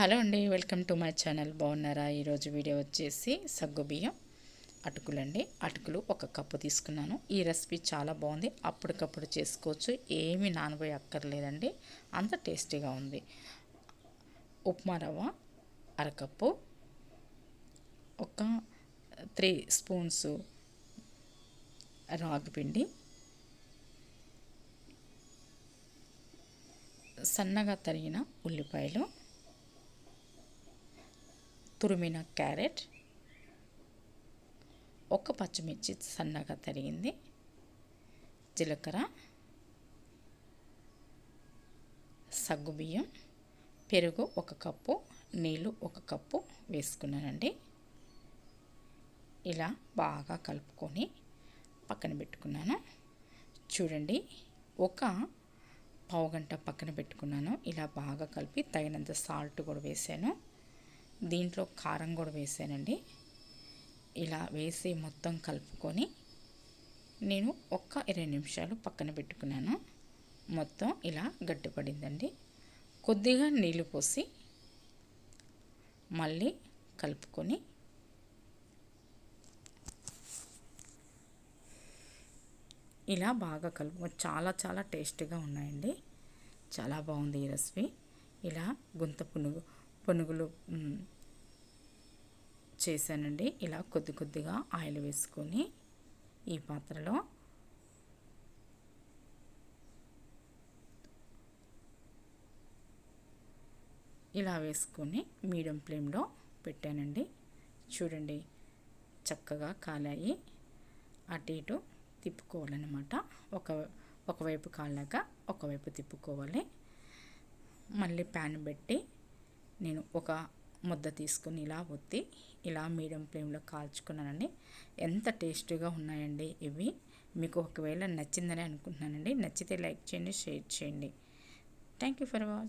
Hello అండి welcome to my channel. బాగున్నారా? ఈరోజు వీడియో వచ్చేసి సగ్గు బియ్యం అటుకులండి. అటుకులు ఒక కప్పు తీసుకున్నాను. ఈ రెసిపీ చాలా బాగుంది. అప్పటికప్పుడు చేసుకోవచ్చు. ఏమి నానబోయి అక్కర్లేదండి. అంత టేస్టీగా ఉంది. ఉప్మా రవ్వ అరకప్పు ఒక త్రీ స్పూన్స్ రాగిపిండి సన్నగా తరిగిన ఉల్లిపాయలు తురిమిన క్యారెట్ ఒక పచ్చిమిర్చి సన్నగా తరిగింది జీలకర్ర సగ్గుబియ్యం పెరుగు ఒక కప్పు నీళ్ళు ఒక కప్పు వేసుకున్నానండి. ఇలా బాగా కలుపుకొని పక్కన పెట్టుకున్నాను. చూడండి ఒక పావు గంట పక్కన పెట్టుకున్నాను. ఇలా బాగా కలిపి తగినంత సాల్ట్ కూడా వేసాను. దీంట్లో కారం కూడా వేసానండి. ఇలా వేసి మొత్తం కలుపుకొని నేను ఒక్క ఇరవై నిమిషాలు పక్కన పెట్టుకున్నాను. మొత్తం ఇలా గట్టిపడిందండి. కొద్దిగా నీళ్ళు పోసి మళ్ళీ కలుపుకొని ఇలా బాగా కలుపు చాలా చాలా టేస్టీగా ఉన్నాయండి. చాలా బాగుంది ఈ రెసిపీ. ఇలా గుంత పునుగు పునుగులు చేశానండి. ఇలా కొద్ది కొద్దిగా ఆయిల్ వేసుకొని ఈ పాత్రలో ఇలా వేసుకొని మీడియం ఫ్లేమ్లో పెట్టానండి. చూడండి చక్కగా కాలాయి. అటు ఇటు తిప్పుకోవాలన్నమాట. ఒక ఒకవైపు కాలాక ఒకవైపు తిప్పుకోవాలి. మళ్ళీ ప్యాన్ పెట్టి నేను ఒక ముద్ద తీసుకుని ఇలా ఒత్తి ఇలా మీడియం ఫ్లేమ్లో కాల్చుకున్నానండి. ఎంత టేస్టీగా ఉన్నాయండి ఇవి. మీకు ఒకవేళ నచ్చిందని అనుకుంటున్నానండి నచ్చితే లైక్ చేయండి షేర్ చేయండి. Thank you for watch